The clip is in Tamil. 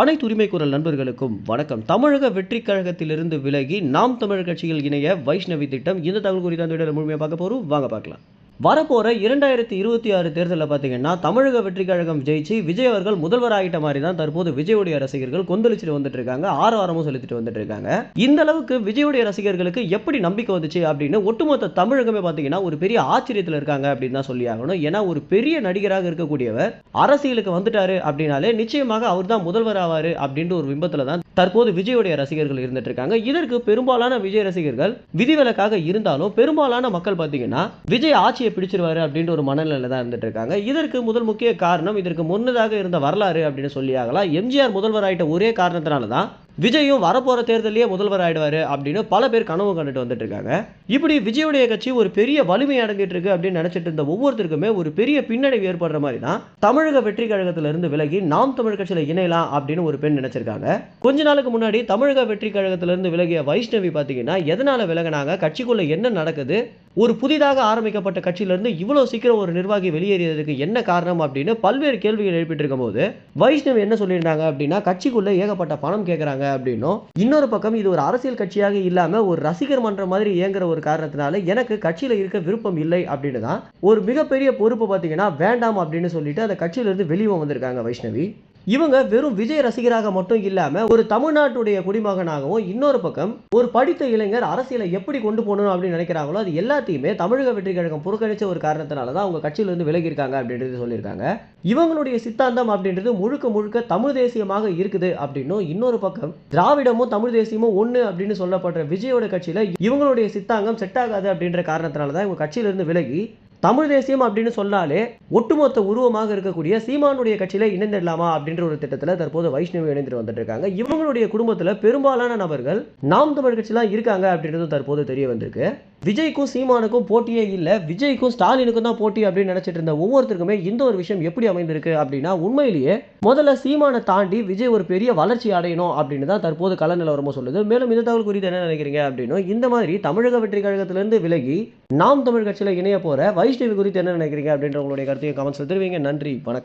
அனைத்து உரிமை குரல் நண்பர்களுக்கும் வணக்கம். தமிழக வெற்றி கழகத்திலிருந்து விலகி நாம் தமிழர் கட்சியில் இணைய வைஷ்ணவி திட்டம் இந்த தகவல் குறித்த அந்த வீடியோவில் முழுமையாக பார்க்க போகிறோம் வாங்க பார்க்கலாம். வரப்போற இரண்டாயிரத்தி இருபத்தி ஆறு தேர்தலில் பார்த்தீங்கன்னா தமிழக வெற்றி கழகம் ஜெயிச்சு விஜய் அவர்கள் முதல்வர் ஆகிட்ட மாதிரி தான் தற்போது விஜயுடைய ரசிகர்கள் கொந்தளிச்சுட்டு வந்துட்டு இருக்காங்க ஆறு வாரமும் செலுத்திட்டு வந்துட்டு இருக்காங்க இந்த அளவுக்கு விஜயுடைய ரசிகர்களுக்கு எப்படி நம்பிக்கை வந்துச்சு அப்படின்னு ஒட்டுமொத்த தமிழகமே பார்த்தீங்கன்னா ஒரு பெரிய ஆச்சரியத்தில் இருக்காங்க அப்படின்னு தான் சொல்லி ஆகணும். ஏன்னா ஒரு பெரிய நடிகராக இருக்கக்கூடியவர் அரசியலுக்கு வந்துட்டாரு அப்படின்னாலே நிச்சயமாக அவர் தான் முதல்வர் ஆவார் அப்படின்ற ஒரு பிம்பத்தில் தான் தற்போது விஜயுடைய ரசிகர்கள் இருந்துட்டு இருக்காங்க. இதற்கு பெரும்பாலான விஜய் ரசிகர்கள் விதிவிலக்காக இருந்தாலும் பெரும்பாலான மக்கள் பார்த்தீங்கன்னா விஜய் ஆட்சியை பிடிச்சிருவாரு அப்படின்ற ஒரு மனநிலையில தான் இருந்துட்டு இருக்காங்க. இதற்கு முதல் முக்கிய காரணம் இதற்கு முன்னதாக இருந்த வரலாறு அப்படின்னு சொல்லி ஆகலாம். எம்ஜிஆர் முதல்வர் ஆகிட்ட ஒரே காரணத்தினால தான் விஜயும் வரப்போற தேர்தலையே முதல்வர் ஆயிடுவாரு அப்படின்னு பல பேர் கனவு கண்டுட்டு வந்துட்டு இருக்காங்க இப்படி விஜயுடைய கட்சி ஒரு பெரிய வலிமை அடங்கிட்டு இருக்கு அப்படின்னு நினைச்சிட்டு இருந்த ஒவ்வொருத்தருக்குமே ஒரு பெரிய பின்னடைவு ஏற்படுற மாதிரி தான் தமிழக வெற்றி கழகத்துல இருந்து விலகி நாம் தமிழ் கட்சியில இணையலாம் அப்படின்னு ஒரு பெண் நினைச்சிருக்காங்க. கொஞ்ச நாளுக்கு முன்னாடி தமிழக வெற்றி கழகத்துல இருந்து விலகிய வைஷ்ணவி பாத்தீங்கன்னா எதனால விலகினாங்க கட்சிக்குள்ள என்ன நடக்குது ஒரு புதிதாக ஆரம்பிக்கப்பட்ட கட்சியிலிருந்து இவ்வளோ சீக்கிரம் ஒரு நிர்வாகி வெளியேறியதுக்கு என்ன காரணம் அப்படின்னு பல்வேறு கேள்விகள் எழுப்பிட்டு இருக்கும் போது வைஷ்ணவி என்ன சொல்லியிருந்தாங்க அப்படின்னா கட்சிக்குள்ளே ஏகப்பட்ட பணம் கேட்குறாங்க அப்படின்னும். இன்னொரு பக்கம் இது ஒரு அரசியல் கட்சியாக இல்லாமல் ஒரு ரசிகர் மன்றம் மாதிரி இயங்குற ஒரு காரணத்தினால எனக்கு கட்சியில் இருக்க விருப்பம் இல்லை அப்படின்னு தான் ஒரு மிகப்பெரிய பொறுப்பு பார்த்தீங்கன்னா வேண்டாம் அப்படின்னு சொல்லிட்டு அந்த கட்சியிலிருந்து வெளியே வந்திருக்காங்க வைஷ்ணவி. இவங்க வெறும் விஜய் ரசிகராக மட்டும் இல்லாமல் ஒரு தமிழ்நாட்டுடைய குடிமகனாகவும் இன்னொரு பக்கம் ஒரு படித்த இளைஞர் அரசியலை எப்படி கொண்டு போகணும் அப்படின்னு நினைக்கிறாங்களோ அது எல்லாத்தையுமே தமிழக வெற்றி கழகம் புறக்கணிச்ச ஒரு காரணத்தினால தான் அவங்க கட்சியிலிருந்து விலகி இருக்காங்க அப்படின்றது சொல்லியிருக்காங்க. இவங்களுடைய சித்தாந்தம் அப்படின்றது முழுக்க முழுக்க தமிழ் தேசியமாக இருக்குது அப்படின்னும் இன்னொரு பக்கம் திராவிடமும் தமிழ் தேசியமும் ஒன்று அப்படின்னு சொல்லப்படுற விஜயோட கட்சியில் இவங்களுடைய சித்தாங்கம் செட் ஆகாது அப்படின்ற காரணத்தினால தான் இவங்க கட்சியிலிருந்து விலகி தமிழ் தேசியம் அப்படின்னு சொன்னாலே ஒட்டுமொத்த உருவமாக இருக்கக்கூடிய சீமானுடைய கட்சியில இணைந்துடலாமா அப்படின்ற ஒரு திட்டத்தில் தற்போது வைஷ்ணவி இணைந்துட்டு வந்துட்டு இருக்காங்க இவங்களுடைய குடும்பத்தில் பெரும்பாலான நபர்கள் நாம் தமிழ் கட்சியெலாம் இருக்காங்க அப்படின்றதும் தற்போது தெரிய வந்திருக்கு. விஜய்க்கும் சீமானுக்கும் போட்டியே இல்லை. விஜய்க்கும் ஸ்டாலினுக்கும் தான் போட்டி அப்படின்னு நினைச்சிட்டு இருந்த ஒவ்வொருத்தருக்குமே இந்த ஒரு விஷயம் எப்படி அமைந்திருக்கு அப்படின்னா உண்மையிலேயே முதல்ல சீமானை தாண்டி விஜய் ஒரு பெரிய வளர்ச்சி அடையணும் அப்படின்னு தான் தற்போது கள நிலவரமும் சொல்லுது. மேலும் இந்த தகவல் குறித்து என்ன நினைக்கிறீங்க அப்படின்னும் இந்த மாதிரி தமிழக வெற்றி கழகத்திலிருந்து விலகி நாம் தமிழ் கட்சியில் இணைய போற வைஷ்ணவி குறித்து என்ன நினைக்கிறீங்க அப்படின்ற உங்களுடைய கருத்தையும் கமெண்ட்ஸ் தெரிவிங்க. நன்றி வணக்கம்.